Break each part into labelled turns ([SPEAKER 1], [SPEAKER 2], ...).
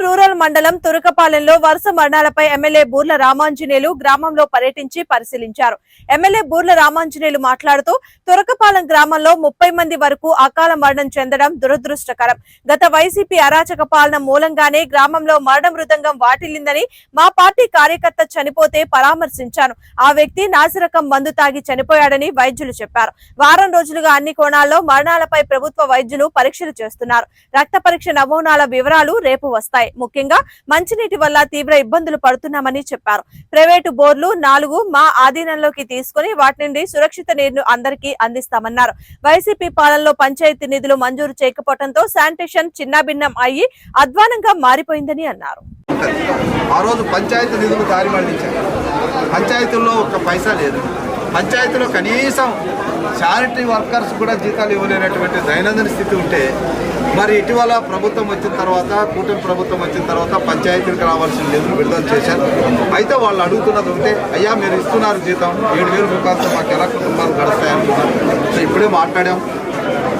[SPEAKER 1] rural మండలం తురకపాలెంలో వరుస మరణాలపై MLA Burla Ramanjaneyulu గ్రామంలో పర్యటించి పరిశీలించారు. ఎమ్మెల్యే బూర్ల రామాంజనేయులు మాట్లాడుతూ తురకపాలెం గ్రామంలో ముప్పై మంది వరకు అకాల మరణం చెందడం దురదృష్టకరం. గత వైసీపీ అరాచక పాలన మూలంగానే గ్రామంలో మరణ మృదంగం వాటిల్లిందని మా పార్టీ కార్యకర్త చనిపోతే పరామర్శించాను. ఆ వ్యక్తి నాసిరకం మందు తాగి చనిపోయాడని వైద్యులు చెప్పారు. వారం రోజులుగా అన్ని కోణాల్లో మరణాలపై ప్రభుత్వ వైద్యులు పరీక్షలు చేస్తున్నారు. రక్త పరీక్ష నమూనాల వివరాలు రేపు వస్తాయి. ముఖ్యంగా మంచినీటి వల్ల తీవ్ర ఇబ్బందులు పడుతున్నామని చెప్పారు. ప్రైవేటు బోర్లు నాలుగు మా ఆధీనంలోకి తీసుకుని వాటి నుండి సురక్షిత నీరును అందరికీ అందిస్తామన్నారు. వైసీపీ పాలనలో పంచాయతీ నిధులు మంజూరు చేయకపోవడంతో శానిటేషన్ చిన్నాభిన్నం అయ్యి అధ్వానంగా మారిపోయిందని అన్నారు.
[SPEAKER 2] ఆ రోజు పంచాయతీ నిధులు దారి పంచాయతీల్లో ఒక పైసా లేదు. పంచాయతీలో కనీసం శానిటరీ వర్కర్స్ కూడా జీతాలు ఇవ్వలేనటువంటి దైనందిన స్థితి ఉంటే మరి ఇటీవల ప్రభుత్వం వచ్చిన తర్వాత కూటమి ప్రభుత్వం వచ్చిన తర్వాత పంచాయతీలకు రావాల్సిన నిధులు విడుదల చేశారు. అయితే వాళ్ళు అడుగుతున్నది ఉంటే అయ్యా మీరు ఇస్తున్నారు జీతం ఏడు వేలు రూపాయలతో మాకు ఎలా కుటుంబాలు గడుస్తాయనుకున్నారు సో ఇప్పుడే మాట్లాడాం.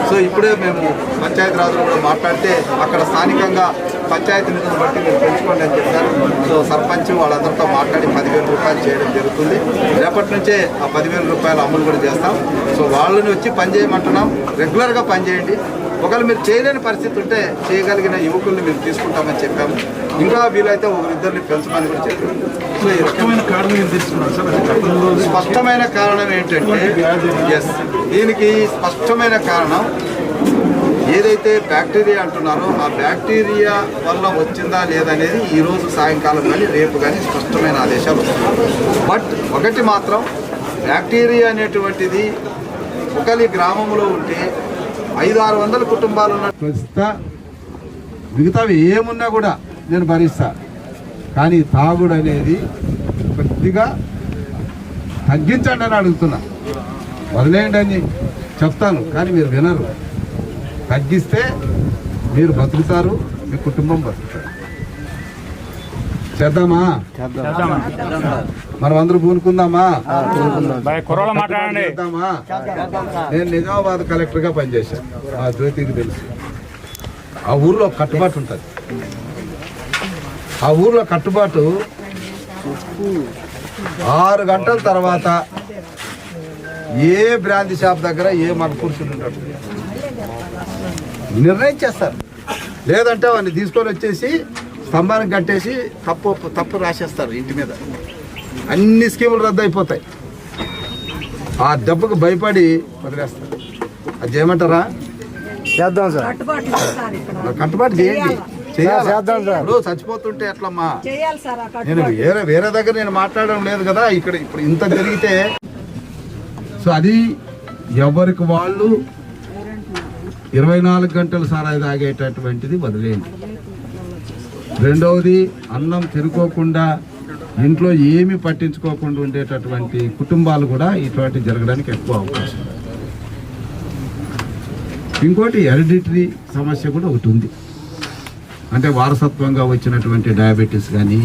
[SPEAKER 2] సో ఇప్పుడే మేము పంచాయతీ రాజులో కూడా మాట్లాడితే అక్కడ స్థానికంగా పంచాయతీ నిధులు బట్టి మీరు పెంచుకోండి అని చెప్పారు. సో సర్పంచ్ వాళ్ళందరితో మాట్లాడి పదివేల రూపాయలు చేయడం జరుగుతుంది. రేపటి నుంచే ఆ పదివేల రూపాయలు అమలు కూడా చేస్తాం. సో వాళ్ళని వచ్చి పని చేయమంటున్నాం. రెగ్యులర్గా పని చేయండి. ఒకవేళ మీరు చేయలేని పరిస్థితి ఉంటే చేయగలిగిన యువకుల్ని మీరు తీసుకుంటామని చెప్పాము. ఇంకా వీలైతే ఒకరిద్దరిని పెంచమని కూడా చెప్పాము సో ఈ రకమైన
[SPEAKER 3] కారణం
[SPEAKER 2] స్పష్టమైన కారణం ఏంటంటే ఎస్ దీనికి స్పష్టమైన కారణం ఏదైతే బ్యాక్టీరియా అంటున్నారో ఆ బ్యాక్టీరియా వల్ల వచ్చిందా లేదనేది ఈ రోజు సాయంకాలం కానీ రేపు కానీ స్పష్టమైన ఆదేశాలు వస్తున్నాయి. బట్ ఒకటి మాత్రం బ్యాక్టీరియా అనేటువంటిది ఒకరి గ్రామంలో ఉంటే ఐదు ఆరు వందల కుటుంబాలు ఉన్న
[SPEAKER 4] ప్రస్తుత మిగతావి ఏమున్నా కూడా నేను భరిస్తా. కానీ తాగుడు అనేది కొద్దిగా తగ్గించండి అని అడుగుతున్నా. వదిలేయండి అని చెప్తాను కానీ మీరు వినరు. తగ్గిస్తే మీరు బతుకుతారు మీ కుటుంబం బతుకుతారు. చేద్దామా? మనం అందరూ పూనుకుందామా?
[SPEAKER 5] కుర్రోళ్ళు మాట్లాడండి
[SPEAKER 4] చేద్దామా? నేను నిజామాబాద్ కలెక్టర్గా పనిచేశాను. ఆ జ్యోతికి తెలుసు. ఆ ఊర్లో కట్టుబాటు ఉంటుంది. ఆ ఊర్లో కట్టుబాటు ఆరు గంటల తర్వాత ఏ బ్రాంతి షాప్ దగ్గర ఏ మగ పురుషుడు ఉంటాడు నిర్ణయం చేస్తారు లేదంటే వాడిని తీసుకొని వచ్చేసి స్తంభానికి కట్టేసి తప్పు తప్పు రాసేస్తారు ఇంటి మీద. అన్ని స్కీములు రద్దు అయిపోతాయి ఆ దెబ్బకు భయపడి వదిలేస్తారు. అది చేయమంటారా?
[SPEAKER 3] చేద్దాం సార్.
[SPEAKER 4] కట్టుబాటు చేయండి. చేయాలి. చచ్చిపోతుంటే ఎట్లమ్మా? నేను వేరే వేరే దగ్గర నేను మాట్లాడడం లేదు కదా ఇక్కడ ఇప్పుడు ఇంత జరిగితే. సో అది ఎవరికి వాళ్ళు ఇరవై నాలుగు గంటలు సారాయి తాగేటటువంటిది వదిలేయండి. రెండవది అన్నం తినుకోకుండా ఇంట్లో ఏమి పట్టించుకోకుండా ఉండేటటువంటి కుటుంబాలు కూడా ఇటువంటి జరగడానికి ఎక్కువ అవకాశం ఇంకోటి హెరిడిటరీ సమస్య కూడా ఒకటి ఉంది. అంటే వారసత్వంగా వచ్చినటువంటి డయాబెటీస్ కానీ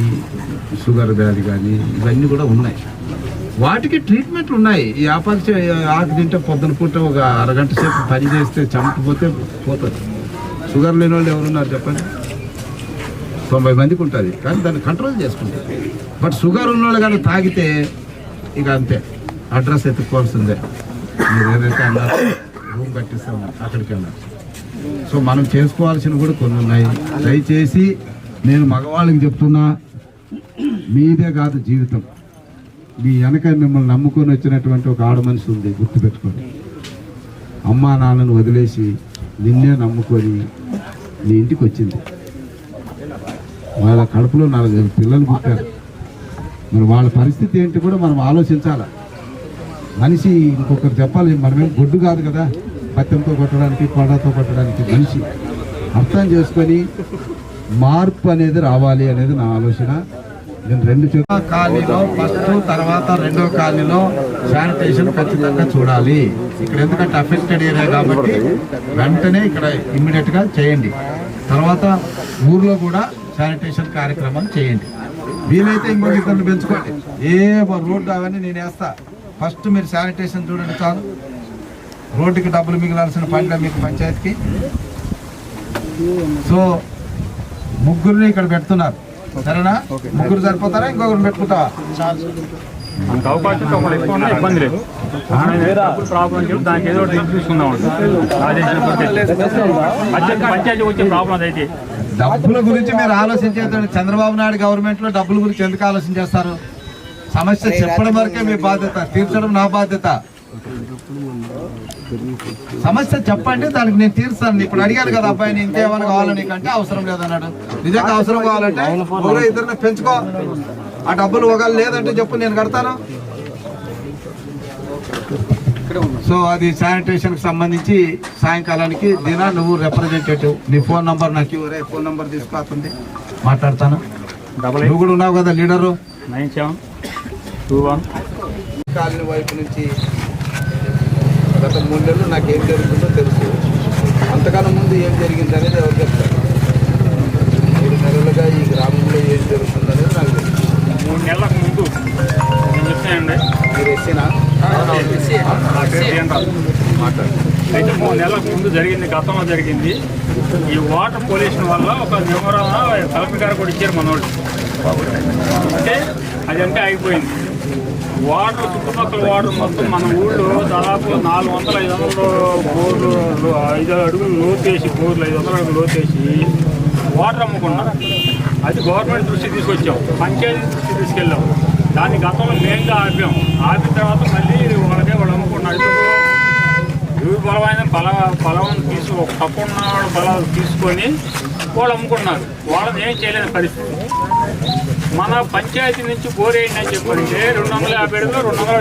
[SPEAKER 4] షుగర్ వ్యాధి కానీ ఇవన్నీ కూడా ఉన్నాయి. వాటికి ట్రీట్మెంట్లు ఉన్నాయి. ఈ ఆపద ఆకు తింటే పొద్దున పూట ఒక అరగంట సేపు పని చేస్తే చంపకపోతే పోతుంది. షుగర్ లేని వాళ్ళు ఎవరున్నారు చెప్పండి? తొంభై మందికి ఉంటుంది. కానీ దాన్ని కంట్రోల్ చేసుకుంటారు. బట్ షుగర్ ఉన్నవాళ్ళు కానీ తాగితే ఇక అంతే. అడ్రస్ ఎత్తుకోవాల్సిందే. మీరు ఏదైతే అన్నారు రూమ్ కట్టిస్తాం అక్కడికి వెళ్ళాలి. సో మనం చేసుకోవాల్సినవి కూడా కొన్ని ఉన్నాయి. దయచేసి నేను మగవాళ్ళకి చెప్తున్నా మీదే కాదు జీవితం. మీ వెనక మిమ్మల్ని నమ్ముకొని వచ్చినటువంటి ఒక ఆడ మనిషి ఉంది గుర్తుపెట్టుకోండి. అమ్మా నాన్నను వదిలేసి నిన్నే నమ్ముకొని నీ ఇంటికి వచ్చింది. వాళ్ళ కడుపులో నాలుగు పిల్లలు పుట్టారు. మరి వాళ్ళ పరిస్థితి ఏంటి కూడా మనం ఆలోచించాలి? మనిషి ఇంకొకరు చెప్పాలి మనమేం గొడ్డు కాదు కదా? పత్యంతో కొట్టడానికి కొండతో కొట్టడానికి మనిషి. అర్థం చేసుకొని మార్పు అనేది రావాలి అనేది నా ఆలోచన. నేను రెండు కాలనీలో ఫస్ట్ తర్వాత రెండో కాలనీలో శానిటేషన్ ఖచ్చితంగా చూడాలి. ఇక్కడ ఎందుకంటే అఫెక్టెడ్ ఏరియా కాబట్టి వెంటనే ఇక్కడ ఇమ్మీడియట్గా చేయండి. తర్వాత ఊర్లో కూడా శానిటేషన్ కార్యక్రమం చేయండి. వీలైతే ఇంకొక ఇద్దరు పెంచుకోండి. ఏ రోడ్డు అవన్నీ నేను వేస్తా. ఫస్ట్ మీరు శానిటేషన్ చూడండి చాలు. రోడ్డుకి డబ్బులు మిగిలాల్సిన పనిగా మీకు పంచాయతీకి. సో ముగ్గురిని ఇక్కడ పెడుతున్నారు. సరేనా? ముగ్గురు సరిపోతారా? ఇంకొకరు పెట్టుకుంటావా?
[SPEAKER 5] మనకు అవకాశం ఉంటే ఒకళ్ళు ఎక్కువ ఉన్నా ఇబ్బంది లేదు. డబ్బులు ప్రాబ్లం అని చెప్పి దానికి ఏదో ఒకటి తీసుకుందాం పంచాయతీ వచ్చే ప్రాబ్లం అదైతే.
[SPEAKER 4] డబ్బుల గురించి మీరు ఆలోచించేదండి. చంద్రబాబు నాయుడు గవర్నమెంట్లో డబ్బుల గురించి ఎందుకు ఆలోచన చేస్తారు? సమస్య చెప్పడం వరకే మీ బాధ్యత. తీర్చడం నా బాధ్యత. సమస్య చెప్పండి దానికి నేను తీరుస్తాను. ఇప్పుడు అడిగాను కదా అబ్బాయిని ఇంకేమైనా కావాలని నీకంటే అవసరం లేదన్నాడు. నిజంగా అవసరం కావాలంటే ఒకరో ఇద్దరిని పెంచుకో. ఆ డబ్బులు ఒకళ్ళు లేదంటే చెప్పు నేను కడతాను. సో అది శానిటేషన్కి సంబంధించి సాయంకాలానికి దినా నువ్వు రిప్రజెంటేటివ్ నీ ఫోన్ నంబర్ నాకు ఇవ్వరే ఫోన్ నంబర్ తీసుకొస్తుంది మాట్లాడతాను.
[SPEAKER 5] డబల్
[SPEAKER 4] నువ్వు కూడా ఉన్నావు కదా leader.
[SPEAKER 5] Nine seven two one
[SPEAKER 4] colony వైపు నుంచి గత మూడు నెలలు నాకు ఏం జరుగుతుందో తెలుసు. అంతకన్నా ముందు ఏం జరిగింది అనేది ఎవరు చెప్తారు? మూడు నెలలుగా ఈ గ్రామంలో ఏం జరుగుతుంది అనేది నాకు తెలుసు.
[SPEAKER 5] మూడు నెలలకు ముందు.
[SPEAKER 4] మీరు ఎస్సీనా?
[SPEAKER 5] జనరల్ అయితే మూడు నెలలకు ముందు జరిగింది గతంలో జరిగింది. ఈ వాటర్ పొల్యూషన్ వల్ల ఒక మెమోరం కలెక్టర్ గారు కూడా ఇచ్చారు మనోళ్ళు. అంటే అదంటే అయిపోయింది. వాటర్ చుట్టుపక్కల వాటర్ మొత్తం మన ఊళ్ళో దాదాపు నాలుగు వందల ఐదు వందల బోర్లు ఐదు అడుగులు లోతేసి బోర్లు ఐదు వందల అడుగులు లోతేసి వాటర్ అమ్ముకున్నాం. అది గవర్నమెంట్ దృష్టి తీసుకొచ్చాం. పంచాయతీ దృష్టి తీసుకెళ్ళాం. దాన్ని గతంలో మెయిన్గా ఆపాం. ఆపిన తర్వాత మళ్ళీ వాళ్ళకే వాళ్ళు అమ్ముకున్నారు. ఎవరు బలమైన బల బలం తీసు ఒక తప్పు ఉన్నవాడు తీసుకొని వాళ్ళు అమ్ముకున్నారు. వాళ్ళని ఏం చేయలేని పరిస్థితి. మన పంచాయతీ నుంచి బోరేయండి అని చెప్పంటే రెండు వందల యాభై అడుగులు రెండు వందల